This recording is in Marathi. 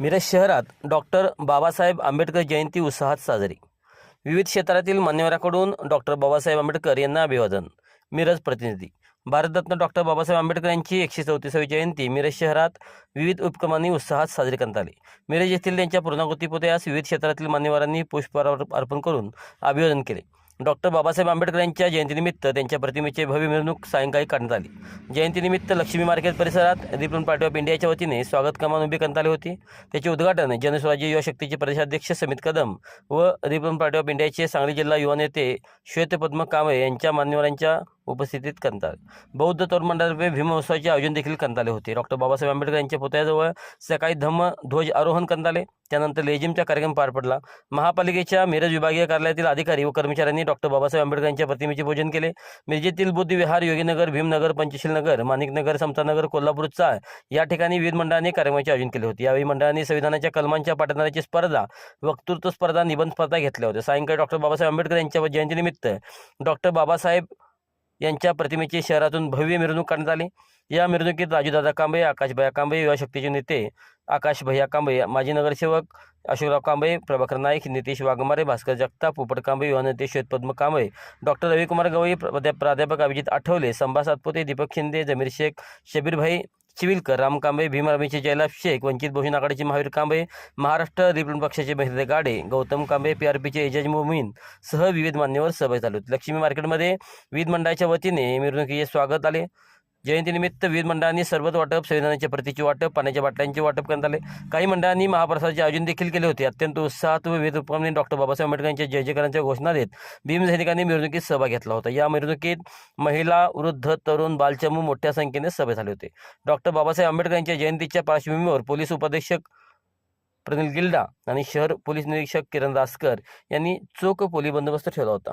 मिरज शहरात डॉक्टर बाबासाहेब आंबेडकर जयंती उत्साहात साजरी. विविध क्षेत्रातील मान्यवरांकडून डॉक्टर बाबासाहेब आंबेडकर यांना अभिवादन. मिरज प्रतिनिधी. भारतरत्न डॉक्टर बाबासाहेब आंबेडकर यांची एकशे चौतीसावी जयंती मिरज शहरात विविध उपक्रमांनी उत्साहात साजरी करण्यात आली. मिरज येथील त्यांच्या पूर्णाकृती पुतळ्यास विविध क्षेत्रातील मान्यवरांनी पुष्पहार अर्पण करून अभिवादन केले. डॉक्टर बाबासाहेब आंबेडकर यांच्या जयंतीनिमित्त त्यांच्या प्रतिमेचे भव्य मिरवणूक सायंकाळी काढण्यात आली. जयंतीनिमित्त लक्ष्मी मार्केट परिसरात रिपन पार्टी ऑफ इंडियाच्या वतीने स्वागत कमान उभी करण्यात आली होती. त्याचे उद्घाटन जनस्वराज्य युवा शक्तीचे प्रदेशाध्यक्ष समित कदम व रिपन पार्टी ऑफ इंडियाचे सांगली जिल्हा युवा नेते श्वेतपद्म कांबळे यांच्या मान्यवरांच्या उपस्थितीत करण्यात बौद्ध तरुण मंडळातर्फे भीमोत्सवाचे आयोजन देखील करण्यात आले होते. डॉक्टर बाबासाहेब आंबेडकर यांच्या पुतळ्याजवळ सकाळी धम्म ध्वज आरोहण करण्यात आले त्यानंतर लेझिमचा कार्यक्रम पार पडला. महापालिकेच्या मिरज विभागीय कार्यालयातील अधिकारी व कर्मचाऱ्यांनी डॉक्टर बाबासाहेब आंबेडकर यांच्या प्रतिमेचे पूजन केले. मिरजेतील बुद्धविहार योगीनगर भीमनगर पंचशील नगर माणिकनगर समतानगर कोल्हापूर चाळ या ठिकाणी विविध मंडळांनी कार्यक्रमाचे आयोजन केले होते. यावेळी मंडळांनी संविधानाच्या कलमांच्या पाठवणाऱ्याची स्पर्धा वक्तृत्व स्पर्धा निबंध स्पर्धा घेतल्या होत्या. सायंकाळी डॉक्टर बाबासाहेब आंबेडकर यांच्या जयंतीनिमित्त डॉक्टर बाबासाहेब यांच्या प्रतिमेची शहरातून भव्य मिरवणूक करण्यात आली. या मिरवणुकीत राजूदादा कांबळे आकाशभया कांबळे युवा शक्तीचे नेते आकाश भैया कांबळे माजी नगरसेवक अशोकराव कांबळे प्रभाकर नाईक नितेश वाघमारे भास्कर जगताप पोपट कांबळे युवा नेते श्वेतपद्म कांबळे डॉक्टर रविकुमार गवई प्राध्यापक अभिजित आठवले संभा सातपुते दीपक शिंदे जमीर शेख शबीरभाई चिविलकर राम कांबळे भीमरामीचे जयलाभ शेख वंचित बहुजन आघाडीचे महावीर कांबळे महाराष्ट्र रिपब्लिकन पक्षाचे महेंद्र गाडे गौतम कांबळे पी आर पीचे एजाज मोमीन सह विविध मान्यवर सहभागी झाले होते. लक्ष्मी मार्केटमध्ये विविध मंडळाच्या वतीने मिरवणुकीचे स्वागत आले. जयंतीनिमित्त विविध मंडळांनी सरबत वाटप संविधानाच्या प्रतीचे वाटप पाण्याच्या बाटल्यांचे वाटप करण्यात आले. काही मंडळांनी महाप्रसादाचे आयोजन देखील केले होते. अत्यंत उत्साहात व विविध उपक्रमांनी डॉक्टर बाबासाहेब आंबेडकर यांच्या जय जयकारांच्या घोषणा देत भीमसैनिकांनी मिरवणुकीत सहभाग घेतला होता. या मिरवणुकीत महिला वृद्ध तरुण बालचमू मोठ्या संख्येने सहभागी झाले होते. डॉक्टर बाबासाहेब आंबेडकर यांच्या जयंतीच्या पार्श्वभूमीवर पोलीस उपाधीक्षक प्रनिल गिल्डा आणि शहर पोलीस निरीक्षक किरण दासकर यांनी चोख पोलीस बंदोबस्त ठेवला होता.